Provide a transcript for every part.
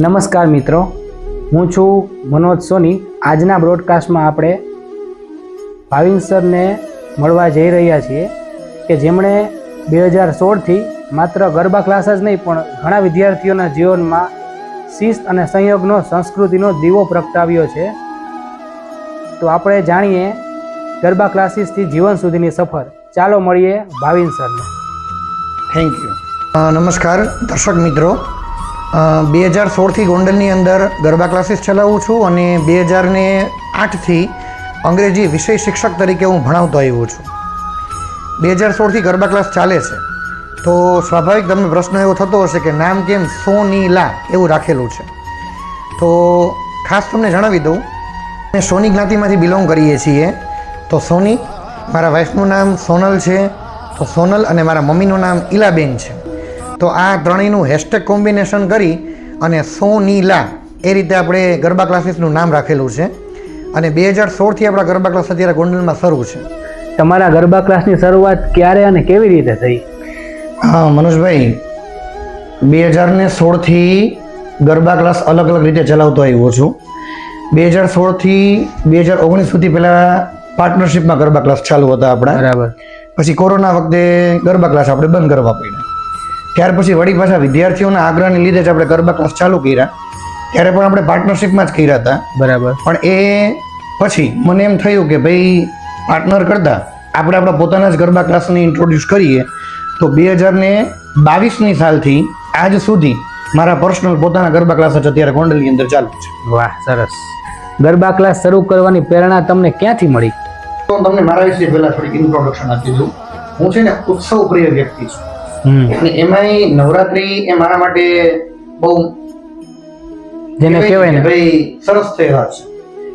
નમસ્કાર મિત્રો, હું છું મનોજ સોની. આજના બ્રોડકાસ્ટમાં આપણે ભાવિન સરને મળવા જઈ રહ્યા છીએ કે જેમણે બે હજાર સોળથી માત્ર ગરબા ક્લાસ જ નહીં, પણ ઘણા વિદ્યાર્થીઓના જીવનમાં શિસ્ત અને સંયોગનો, સંસ્કૃતિનો દીવો પ્રગટાવ્યો છે. તો આપણે જાણીએ ગરબા ક્લાસીસથી જીવન સુધીની સફર. ચાલો મળીએ ભાવિન સરને. થેન્ક યુ નમસ્કાર, દર્શક મિત્રો. બે હજાર સોળથી ગોંડલની અંદર ગરબા ક્લાસીસ ચલાવું છું અને બે હજાર ને આઠથી અંગ્રેજી વિષય શિક્ષક તરીકે હું ભણાવતો આવ્યો છું. બે હજાર સોળથી ગરબા ક્લાસ ચાલે છે. તો સ્વાભાવિક તમને પ્રશ્ન એવો થતો હશે કે નામ કેમ સોનીલા એવું રાખેલું છે. તો ખાસ તમને જણાવી દઉં, અમે સોની જ્ઞાતિમાંથી બિલોંગ કરીએ છીએ. તો સોની, મારા વાઈફનું નામ સોનલ છે. તો સોનલ અને મારા મમ્મીનું નામ ઈલાબેન છે. તો આ ત્રણેયનું હેશટેગ કોમ્બિનેશન કરી અને સોનીલા એ રીતે આપણે ગરબા ક્લાસીસનું નામ રાખેલું છે. અને બે હજાર સોળથી આપણા ગરબા ક્લાસ અત્યારે ગોંડલમાં શરૂ છે. તમારા ગરબા ક્લાસની શરૂઆત ક્યારે અને કેવી રીતે થઈ? હા મનોજભાઈ બે હજાર ને સોળથી ગરબા ક્લાસ અલગ અલગ રીતે ચલાવતો આવ્યો છું. બે હજાર સોળથી બે હજાર ઓગણીસ સુધી પહેલાં પાર્ટનરશિપમાં ગરબા ક્લાસ ચાલુ હતા આપણા. બરાબર. પછી કોરોના વખતે ગરબા ક્લાસ આપણે બંધ કરવા પડ્યા. ત્યાર પછી વળી પાછા વિદ્યાર્થીઓના આગ્રહને લીધે જ આપણે ગરબા ક્લાસ ચાલુ કર્યા. ત્યારે પણ આપણે પાર્ટનરશિપમાં જ કર્યા હતા. બરાબર. પણ એ પછી મને એમ થયું કે ભાઈ પાર્ટનર કરતાં આપણે આપણા પોતાના જ ગરબા ક્લાસને ઇન્ટ્રોડ્યુસ કરીએ. તો બે હજાર ને બાવીસની સાલથી આજ સુધી મારા પર્સનલ પોતાના ગરબા ક્લાસ જ અત્યારે ગોંડલની અંદર ચાલુ છે. વાહ સરસ. ગરબા ક્લાસ શરૂ કરવાની પ્રેરણા તમને ક્યાંથી મળી? તો તમને મારા વિશે પહેલાં થોડીક ઇન્ટ્રોડક્શન આપી દઉં. હું છે ને ઉત્સવ પ્રિય વ્યક્તિ છું. અને એમાંય નવરાત્રી એ મારા માટે બહુ જેને કહેવાય ને. ભાઈ સરસ તહેવાર છે.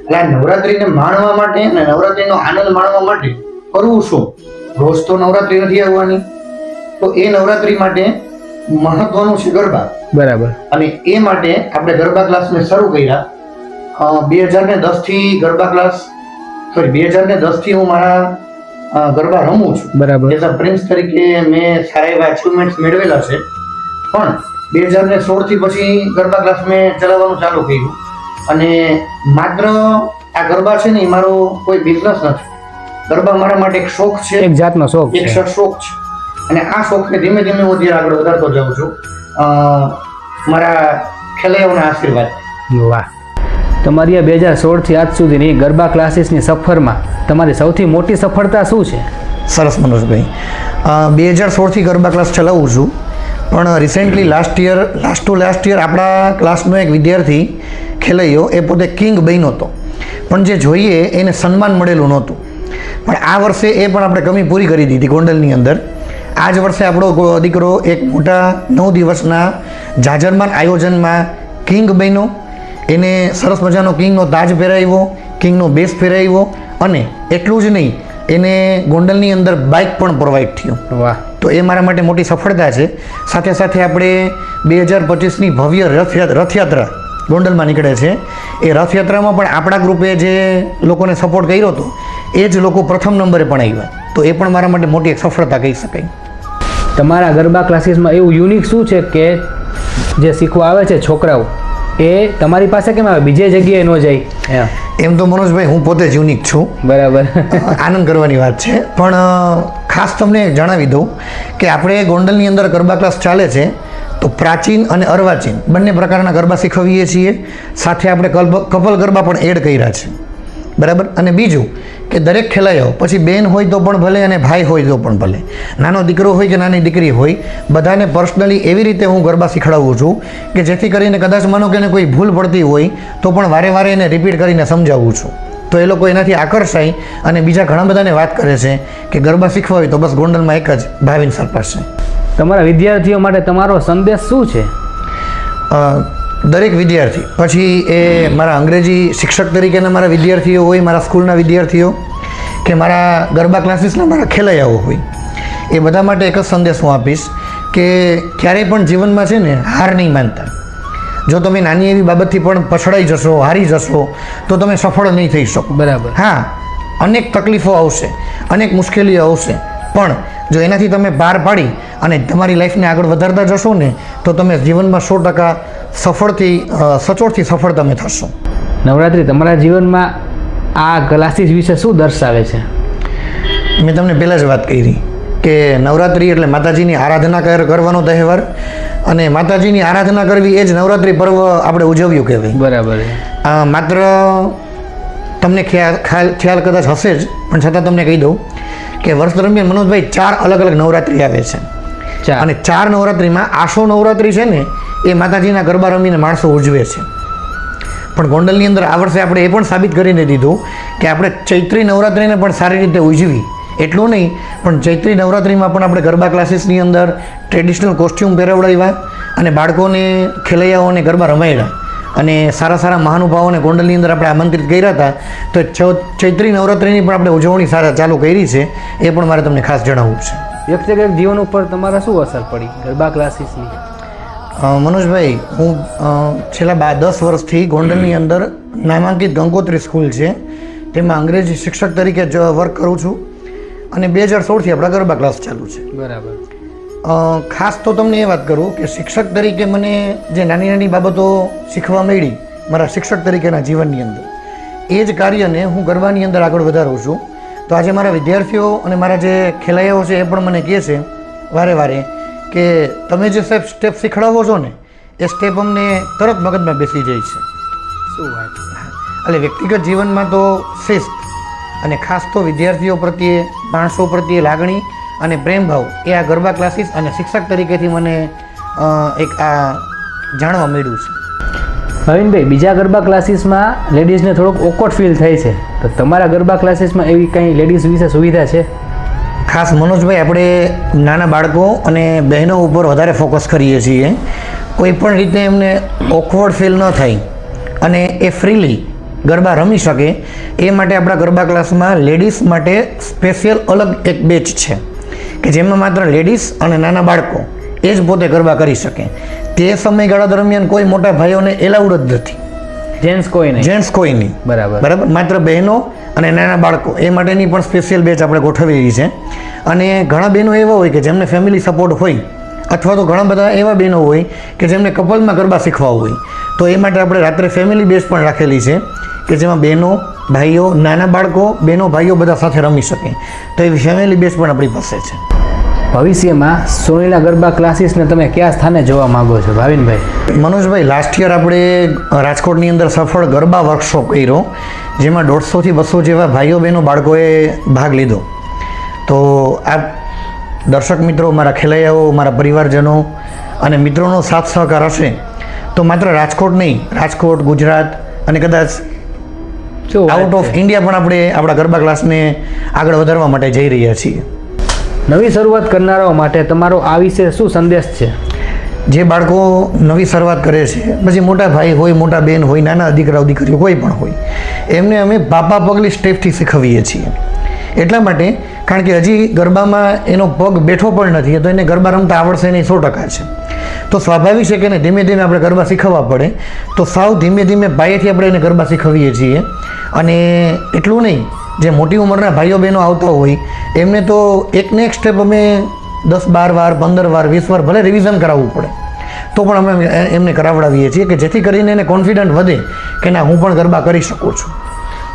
એટલે આ નવરાત્રીને માણવા માટે અને નવરાત્રીનો આનંદ માણવા માટે કરવું શું? રોજ તો નવરાત્રી નથી આવવાની. તો એ નવરાત્રી માટે મહત્વનું છે ગરબા. બરાબર. અને એ માટે આપણે ગરબા ક્લાસને શરૂ કર્યા. બે હજાર ને દસથી ગરબા ક્લાસ સોરી બે હજાર ને દસથી હું મારા ગરબા રમું છું. બરાબર. એઝ અ પ્રિન્સ તરીકે મેં સારા એવા અચીવમેન્ટ્સ મેળવેલા છે. પણ બે હજાર ને સોળથી પછી ગરબા ક્લાસ મેં ચલાવવાનું ચાલુ કર્યું. અને માત્ર આ ગરબા છે ને એ મારો કોઈ બિઝનેસ નથી. ગરબા મારા માટે એક શોખ છે. એક જાતનો શોખ એક શોખ છે. અને આ શોખને ધીમે ધીમે હું ધીરે આગળ વધારતો જાઉં છું. મારા ખેલૈયાઓના આશીર્વાદ. વાહ. તમારી આ બે હજાર સોળથી આજ સુધીની ગરબા ક્લાસીસની સફરમાં તમારી સૌથી મોટી સફળતા શું છે? સરસ મનોજભાઈ. બે હજાર સોળથી ગરબા ક્લાસ ચલાવું છું. પણ recently last year last to last year આપણા ક્લાસનો એક વિદ્યાર્થી ખેલૈયો એ પોતે કિંગ બન્યો હતો. પણ જે જોઈએ એને સન્માન મળેલું નહોતું. પણ આ વર્ષે એ પણ આપણે કમી પૂરી કરી દીધી ગોંડલની અંદર. આ જ વર્ષે આપણો દીકરો એક મોટા નવ દિવસના જાજરમાન આયોજનમાં કિંગ બન્યો. એને સરસ મજાનો કિંગનો તાજ પહેરાવ્યો કિંગનો બેસ પહેરાવ્યો અને એટલું જ નહીં એને ગોંડલની અંદર બાઇક પણ પ્રોવાઈડ થયું. વાહ. તો એ મારા માટે મોટી સફળતા છે. સાથે સાથે આપણે બે હજાર પચીસની ભવ્ય રથયા- રથયાત્રા ગોંડલમાં નીકળે છે. એ રથયાત્રામાં પણ આપણા ગ્રુપે જે લોકોને સપોર્ટ કર્યો હતો એ જ લોકો પ્રથમ નંબરે પણ આવ્યા. તો એ પણ મારા માટે મોટી એક સફળતા કહી શકાય. તમારા ગરબા ક્લાસીસમાં એવું યુનિક શું છે કે જે શીખવા આવે છે છોકરાઓ? એ તમારી પાસે કેમ આવે? બીજે જગ્યાએ ન જાય. એમ. તો મનોજભાઈ હું પોતે જ યુનિક છું. બરાબર. આનંદ કરવાની વાત છે. પણ ખાસ તમને જણાવી દઉં કે આપણે ગોંડલની અંદર ગરબા ક્લાસ ચાલે છે તો પ્રાચીન અને અર્વાચીન બંને પ્રકારના ગરબા શીખવીએ છીએ. સાથે આપણે કપલ ગરબા પણ એડ કર્યા છે. બરાબર? અને બીજું કે દરેક ખેલાયો પછી બેન હોય તો પણ ભલે અને ભાઈ હોય તો પણ ભલે. નાનો દીકરો હોય કે નાની દીકરી હોય બધાને પર્સનલી એવી રીતે હું ગરબા શીખડાવું છું કે જેથી કરીને કદાચ માનો કે એને કોઈ ભૂલ પડતી હોય તો પણ વારે વારે એને રિપીટ કરીને સમજાવું છું. તો એ લોકો એનાથી આકર્ષાય અને બીજા ઘણા બધાને વાત કરે છે કે ગરબા શીખવા હોય તો બસ ગોંડલમાં એક જ ભાવિન સરપાસ છે. તમારા વિદ્યાર્થીઓ માટે તમારો સંદેશ શું છે? દરેક વિદ્યાર્થી. પછી એ મારા અંગ્રેજી શિક્ષક તરીકેના મારા વિદ્યાર્થીઓ હોય મારા સ્કૂલના વિદ્યાર્થીઓ કે મારા ગરબા ક્લાસીસના મારા ખેલૈયાઓ હોય એ બધા માટે એક જ સંદેશ હું આપીશ કે ક્યારેય પણ જીવનમાં છે ને હાર નહીં માનતા. જો તમે નાની એવી બાબતથી પણ પછડાઈ જશો હારી જશો તો તમે સફળ નહીં થઈ શકો. બરાબર. હા અનેક તકલીફો આવશે અનેક મુશ્કેલીઓ આવશે પણ જો એનાથી તમે પાર પાડી અને તમારી લાઈફને આગળ વધારતા જશો ને તો તમે જીવનમાં સો ટકા સફળથી સચોટથી સફળ તમે થશો. નવરાત્રિ તમારા જીવનમાં આ ક્લાસીસ વિશે શું દર્શાવે છે? મેં તમને પહેલાં જ વાત કરી કે નવરાત્રિ એટલે માતાજીની આરાધના કર કરવાનો તહેવાર અને માતાજીની આરાધના કરવી એ જ નવરાત્રિ પર્વ આપણે ઉજવ્યું કહેવાય. બરાબર. માત્ર તમને ખ્યાલ ખ્યાલ કદાચ હશે જ પણ છતાં તમને કહી દઉં કે વર્ષ દરમિયાન મનોજભાઈ ચાર અલગ અલગ નવરાત્રિ આવે છે. અને ચાર નવરાત્રિમાં આશો નવરાત્રિ છે ને એ માતાજીના ગરબા રમીને માણસો ઉજવે છે. પણ ગોંડલની અંદર આ વર્ષે આપણે એ પણ સાબિત કરીને દીધું કે આપણે ચૈત્રી નવરાત્રિને પણ સારી રીતે ઉજવી. એટલું નહીં, પણ ચૈત્રી નવરાત્રિમાં પણ આપણે ગરબા ક્લાસીસની અંદર ટ્રેડિશનલ કોસ્ટ્યુમ પહેરવડાવ્યા અને બાળકોને ખેલૈયાઓને ગરબા રમાડ્યા. અને સારા સારા મહાનુભાવોને ગોંડલની અંદર આપણે આમંત્રિત કર્યા હતા. તો ચૈત્રી નવરાત્રિની પણ આપણે ઉજવણી સારા ચાલુ કરી છે. એ પણ મારે તમને ખાસ જણાવવું છે. વ્યક્તિગત જીવન ઉપર તમારા શું અસર પડી ગરબા ક્લાસીસની? મનોજભાઈ હું છેલ્લા બા દસ વર્ષથી ગોંડલની અંદર નામાંકિત ગંગોત્રી સ્કૂલ છે. તેમાં અંગ્રેજી શિક્ષક તરીકે જ વર્ક કરું છું. અને બે હજાર સોળથી આપણા ગરબા ક્લાસ ચાલુ છે. બરાબર. ખાસ તો તમને એ વાત કરું કે શિક્ષક તરીકે મને જે નાની નાની બાબતો શીખવા મળી મારા શિક્ષક તરીકેના જીવનની અંદર એ જ કાર્યને હું ગરબાની અંદર આગળ વધારું છું. તો આજે મારા વિદ્યાર્થીઓ અને મારા જે ખેલૈયાઓ છે એ પણ મને કહે છે વારે વારે કે તમે જે સ્ટેપ સ્ટેપ શીખડાવો છો ને એ સ્ટેપ અમને તરત મગજમાં બેસી જાય છે. શું વાત એટલે વ્યક્તિગત જીવનમાં તો શિસ્ત અને ખાસ તો વિદ્યાર્થીઓ પ્રત્યે માણસો પ્રત્યે લાગણી અને પ્રેમભાવ એ આ ગરબા ક્લાસીસ અને શિક્ષક તરીકેથી મને એક આ જાણવા મળ્યું છે. નવીનભાઈ બીજા ગરબા ક્લાસીસમાં લેડીઝને થોડોક ઓકવર્ડ ફીલ થાય છે. તો તમારા ગરબા ક્લાસીસમાં એવી કંઈ લેડીઝ વિશે સુવિધા છે? ખાસ મનોજભાઈ, આપણે નાના બાળકો અને બહેનો ઉપર વધારે ફોકસ કરીએ છીએ. કોઈ પણ રીતે એમને ઓકવર્ડ ફીલ ન થાય અને એ ફ્રીલી ગરબા રમી શકે. એ માટે આપણા ગરબા ક્લાસમાં લેડીઝ માટે સ્પેશિયલ અલગ એક બેચ છે કે જેમાં માત્ર લેડીઝ અને નાના બાળકો એ જ પોતે ગરબા કરી શકે. તે સમયગાળા દરમિયાન કોઈ મોટા ભાઈઓને એલાઉડ જ નથી. જેન્ટ્સ કોઈ નહીં. જેન્ટ્સ કોઈ નહીં. બરાબર. બરાબર? માત્ર બહેનો અને નાના બાળકો. એ માટેની પણ સ્પેશિયલ બેચ આપણે ગોઠવેલી છે. અને ઘણા બહેનો એવા હોય કે જેમને ફેમિલી સપોર્ટ હોય અથવા તો ઘણા બધા એવા બહેનો હોય કે જેમને કપલમાં ગરબા શીખવા હોય. તો એ માટે આપણે રાત્રે ફેમિલી બેચ પણ રાખેલી છે કે જેમાં બહેનો ભાઈઓ નાના બાળકો બહેનો ભાઈઓ બધા સાથે રમી શકે. તો એવી ફેમિલી બેચ પણ આપણી પાસે છે. ભવિષ્યમાં સોનીના ગરબા ક્લાસીસને તમે કયા સ્થાને જોવા માંગો છો? ભાવિનભાઈ. મનોજભાઈ લાસ્ટ યર આપણે રાજકોટની અંદર સફળ ગરબા વર્કશોપ કર્યો જેમાં દોઢસોથી બસો જેવા ભાઈઓ બહેનો બાળકોએ ભાગ લીધો. તો આ દર્શક મિત્રો મારા ખેલૈયાઓ મારા પરિવારજનો અને મિત્રોનો સાથ સહકાર હશે તો માત્ર રાજકોટ નહીં રાજકોટ ગુજરાત અને કદાચ આઉટ ઓફ ઇન્ડિયા પણ આપણે આપણા ગરબા ક્લાસને આગળ વધારવા માટે જઈ રહ્યા છીએ. નવી શરૂઆત કરનારાઓ માટે તમારો આ વિશે શું સંદેશ છે? જે બાળકો નવી શરૂઆત કરે છે, પછી મોટા ભાઈ હોય, મોટા બેન હોય, નાના દીકરાઓ, દીકરીઓ કોઈ પણ હોય, એમને અમે પાપા પગલી સ્ટેપથી શીખવીએ છીએ. એટલા માટે કારણ કે હજી ગરબામાં એનો પગ બેઠો પણ નથી, તો એને ગરબા રમતા આવડશે નહીં સો ટકા છે. તો સ્વાભાવિક છે કે ને ધીમે ધીમે આપણે ગરબા શીખવવા પડે, તો સાવ ધીમે ધીમે પાયેથી આપણે એને ગરબા શીખવીએ છીએ. અને એટલું નહીં જે મોટી ઉંમરના ભાઈઓ બહેનો આવતા હોય એમને તો એકને એક સ્ટેપ અમે દસ બાર વાર પંદર વાર વીસ વાર ભલે રિવિઝન કરાવવું પડે. તો પણ અમે એમને કરાવડાવીએ છીએ કે જેથી કરીને એને કોન્ફિડન્ટ વધે કે ના હું પણ ગરબા કરી શકું છું.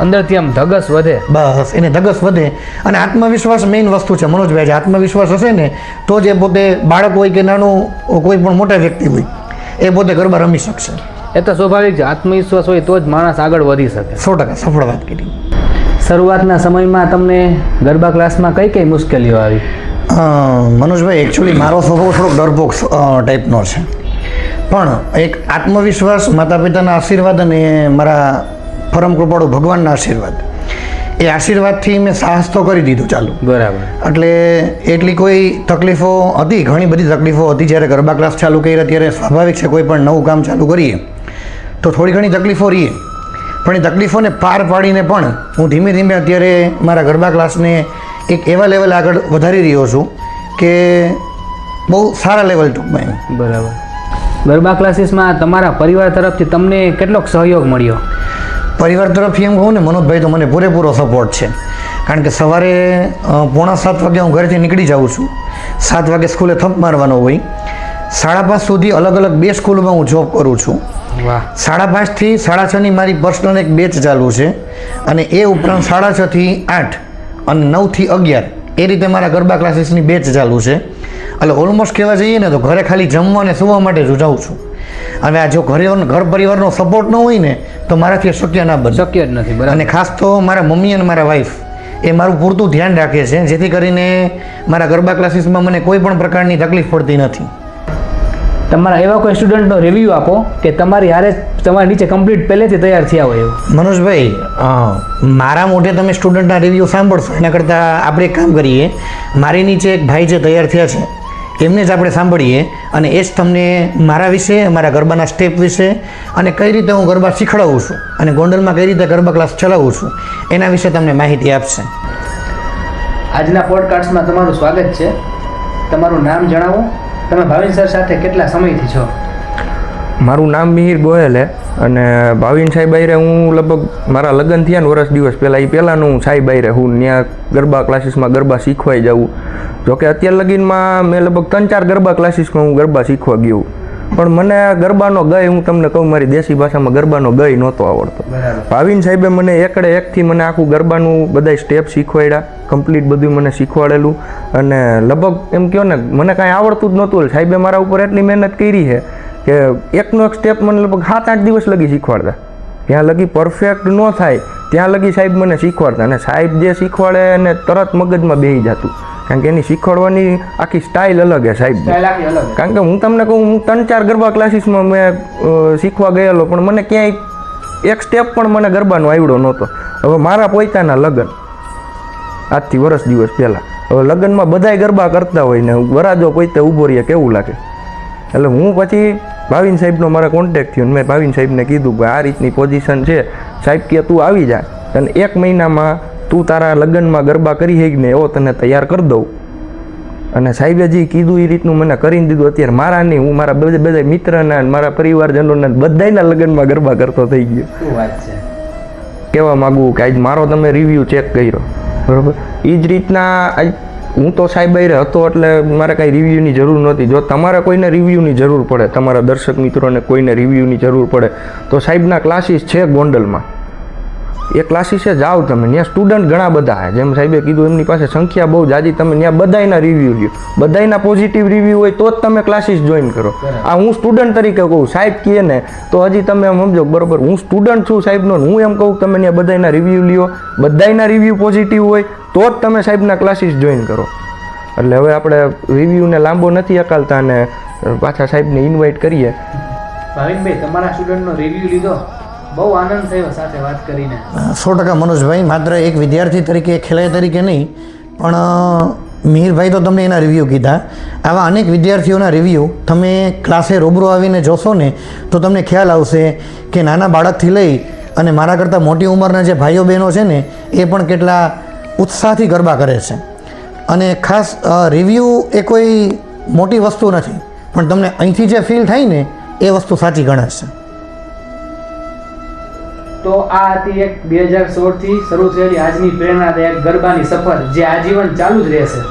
અંદરથી આમ ધગસ વધે. બસ એને ધગસ વધે. અને આત્મવિશ્વાસ મેઇન વસ્તુ છે મનોજભાઈ જે આત્મવિશ્વાસ હશે ને તો જ એ પોતે બાળક હોય કે નાનું કોઈ પણ મોટા વ્યક્તિ હોય એ પોતે ગરબા રમી શકશે. એ તો સ્વાભાવિક છે આત્મવિશ્વાસ હોય તો જ માણસ આગળ વધી શકે. સો ટકા સફળ વાત કરી શરૂઆતના સમયમાં તમને ગરબા ક્લાસમાં કઈ કઈ મુશ્કેલીઓ આવી? મનોજભાઈ એકચ્યુઅલી મારો સ્વભાવ થોડોક ડરપોક ટાઈપનો છે. પણ એક આત્મવિશ્વાસ માતા પિતાના આશીર્વાદ અને મારા પરમ કૃપાળુ ભગવાનના આશીર્વાદ. એ આશીર્વાદથી મેં સાહસ તો કરી દીધું ચાલુ. બરાબર. એટલે એટલી કોઈ તકલીફો હતી ઘણી બધી તકલીફો હતી. જ્યારે ગરબા ક્લાસ ચાલુ કર્યા ત્યારે સ્વાભાવિક છે કોઈ પણ નવું કામ ચાલુ કરીએ તો થોડી ઘણી તકલીફો રહીએ. પણ એ તકલીફોને પાર પાડીને પણ હું ધીમે ધીમે અત્યારે મારા ગરબા ક્લાસને એક એવા લેવલ આગળ વધારી રહ્યો છું કે બહુ સારા લેવલ ટૂંકમાં એમ. બરાબર. ગરબા ક્લાસીસમાં તમારા પરિવાર તરફથી તમને કેટલોક સહયોગ મળ્યો? પરિવાર તરફથી એમ કહું ને મનોજભાઈ તો મને પૂરેપૂરો સપોર્ટ છે. કારણ કે સવારે પોણા સાત વાગે હું ઘરેથી નીકળી જાઉં છું. સાત વાગે સ્કૂલે થંપ મારવાનો હોય. સાડા પાંચ સુધી અલગ અલગ બે સ્કૂલમાં હું જોબ કરું છું. વાહ. સાડા પાંચથી સાડા છની મારી પર્સનલ એક બેચ ચાલુ છે અને એ ઉપરાંત સાડા છથી આઠ અને નવથી અગિયાર એ રીતે મારા ગરબા ક્લાસીસની બેચ ચાલુ છે. એટલે ઓલમોસ્ટ કહેવા જઈએ ને તો ઘરે ખાલી જમવા અને સુવા માટે જ જાઉં છું. હવે આ જો ઘરે ઘર પરિવારનો સપોર્ટ ન હોય ને તો મારાથી શક્ય ના બને. શક્ય જ નથી બરાબર. અને ખાસ તો મારા મમ્મી અને મારા વાઈફ એ મારું પૂરતું ધ્યાન રાખે છે જેથી કરીને મારા ગરબા ક્લાસીસમાં મને કોઈ પણ પ્રકારની તકલીફ પડતી નથી. તમારા એવા કોઈ સ્ટુડન્ટનો રિવ્યૂ આપો કે તમારી હારે તમારી નીચે કમ્પ્લીટ પહેલેથી તૈયાર થયા હોય એવું. મનોજભાઈ મારા મોઢે તમે સ્ટુડન્ટના રિવ્યૂ સાંભળશો. એના કરતાં આપણે એક કામ કરીએ. મારી નીચે એક ભાઈ જે તૈયાર થયા છે એમને જ આપણે સાંભળીએ અને એ જ તમને મારા વિશે મારા ગરબાના સ્ટેપ વિશે અને કઈ રીતે હું ગરબા શીખડાવું છું અને ગોંડલમાં કઈ રીતે ગરબા ક્લાસ ચલાવું છું એના વિશે તમને માહિતી આપશે. આજના પોડકાસ્ટમાં તમારું સ્વાગત છે. તમારું નામ જણાવો. તમે ભાવિન સર સાથે કેટલા સમયથી છો? મારું નામ મિહિર ગોયલ હે અને ભાવિન સાહેબ આયરે હું લગભગ મારા લગ્ન થયા ને વર્ષ દિવસ પહેલાં એ પહેલાંનું હું સાહેબ આયરે હું ત્યાં ગરબા ક્લાસીસમાં ગરબા શીખવાઈ જાઉં. જોકે અત્યાર લગીનમાં મેં લગભગ ત્રણ ચાર ગરબા ક્લાસીસમાં હું ગરબા શીખવા ગયો. પણ મને આ ગરબાનો ગય હું તમને કહું મારી દેશી ભાષામાં ગરબાનો ગય નહોતો આવડતો. ભાવિન સાહેબે મને એકડે એકથી મને આખું ગરબાનું બધા સ્ટેપ શીખવાડ્યા કમ્પ્લીટ બધું મને શીખવાડેલું. અને લગભગ એમ કહો ને મને કાંઈ આવડતું જ નહોતું સાહેબે મારા ઉપર એટલી મહેનત કરી છે કે એકનો એક સ્ટેપ મને લગભગ સાત આઠ દિવસ લગી શીખવાડતા. ત્યાં લગી પરફેક્ટ ન થાય ત્યાં લગી સાહેબ મને શીખવાડતા. અને સાહેબ જે શીખવાડે એને તરત મગજમાં બેસી જતું. કારણ કે એની શીખવાડવાની આખી સ્ટાઇલ અલગ છે સાહેબ. કારણ કે હું તમને કહું હું ત્રણ ચાર ગરબા ક્લાસીસમાં મેં શીખવા ગયેલો પણ મને ક્યાંય એક સ્ટેપ પણ મને ગરબાનો આવડ્યો નહોતો. હવે મારા પોતાના લગ્ન આજથી વર્ષ દિવસ પહેલાં હવે લગ્નમાં બધાય ગરબા કરતા હોય ને વરાજો પોતે ઊભો રહીએ કેવું લાગે? એટલે હું પછી ભાવિન સાહેબનો મારા કોન્ટેક્ટ થયો મેં ભાવિન સાહેબને કીધું કે આ રીતની પોઝિશન છે સાહેબ કે તું આવી જા. અને એક મહિનામાં તું તારા લગ્નમાં ગરબા કરી હઈ ને એવો તને તૈયાર કરી દઉં. અને સાહેબે જે કીધું એ રીતનું મને કરીને દીધું. અત્યારે મારા નહીં હું મારા બધા બધા મિત્રના મારા પરિવારજનોના બધાયના લગ્નમાં ગરબા કરતો થઈ ગયો. કહેવા માગું કે આજ મારો તમે રિવ્યૂ ચેક કર્યો. બરાબર? એ જ રીતના આજ હું તો સાહેબ આયરે હતો એટલે મારે કાંઈ રિવ્યૂની જરૂર નહોતી. જો તમારે કોઈને રિવ્યૂની જરૂર પડે તમારા દર્શક મિત્રોને કોઈને રિવ્યૂની જરૂર પડે તો સાહેબના ક્લાસીસ છે ગોંડલમાં. એ ક્લાસીસે જાઓ તમે. ત્યાં સ્ટુડન્ટ ઘણા બધા છે. જેમ સાહેબે કીધું એમની પાસે સંખ્યા બહુ જાજી તમે ત્યાં બધાના રિવ્યૂ લ્યો. બધાના પોઝિટિવ રિવ્યૂ હોય તો જ તમે ક્લાસીસ જોઈન કરો. આ હું સ્ટુડન્ટ તરીકે કહું સાહેબ કહે ને તો હજી તમે એમ સમજો બરાબર હું સ્ટુડન્ટ છું સાહેબનો હું એમ કહું તમે ત્યાં બધાના રિવ્યૂ લ્યો. બધાના રિવ્યૂ પોઝિટિવ હોય તો જ તમે સાહેબના ક્લાસીસ જોઈન કરો. એટલે હવે આપણે રિવ્યૂને લાંબો નથી અકાલતા અને પાછા સાહેબને ઇન્વાઇટ કરીએ. ભાવિનભાઈ તમારા સ્ટુડન્ટનો રિવ્યૂ લીધો? બહુ સો ટકા મનોજભાઈ, માત્ર એક વિદ્યાર્થી તરીકે ખેલાડી તરીકે નહીં, પણ મીરભાઈ તો તમને એના રિવ્યૂ કીધા. આવા અનેક વિદ્યાર્થીઓના રિવ્યૂ તમે ક્લાસે રૂબરૂ આવીને જોશો ને, તો તમને ખ્યાલ આવશે કે નાના બાળકથી લઈ અને મારા કરતાં મોટી ઉંમરના જે ભાઈઓ બહેનો છે ને, એ પણ કેટલા ઉત્સાહથી ગરબા કરે છે. અને ખાસ રિવ્યૂ એ કોઈ મોટી વસ્તુ નથી, પણ તમને અહીંથી જે ફીલ થાય ને, એ વસ્તુ સાચી ગણાશે. તો આ હતી એક બે હજાર સોળથી શરૂ થયેલી આજની પ્રેરણાદાયક ગરબાની સફર જે આજીવન ચાલુ જ રહેશે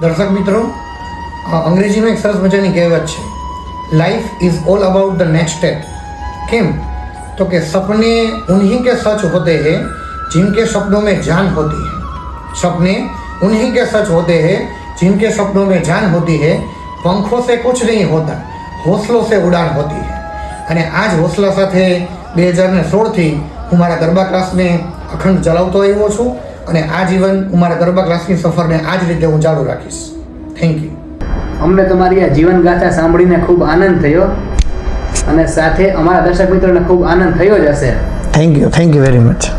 દર્શક મિત્રો અ, અંગ્રેજીમાં એક સરસ મજાની કહેવત છે life is all about the next step કેમ તો કે સપને उन्हीं के सच होते हैं जिनके सपनों में जान होती है सपने उन्हीं के सच होते हैं जिनके सपनों में जान होती है पंखों से कुछ नहीं होता हौसलों से उड़ान होती है અને આ જ હોસલા સાથે બે હજાર ને સોળથી હું મારા ગરબા ક્લાસને અખંડ ચલાવતો આવ્યો છું અને આ જીવન હું મારા ગરબા ક્લાસની સફરને આ જ રીતે હું ચાલુ રાખીશ. થેન્ક યુ અમને તમારી આ જીવન ગાથા સાંભળીને ખૂબ આનંદ થયો અને સાથે અમારા દર્શક મિત્રોને ખૂબ આનંદ થયો જ હશે. Thank you thank you very much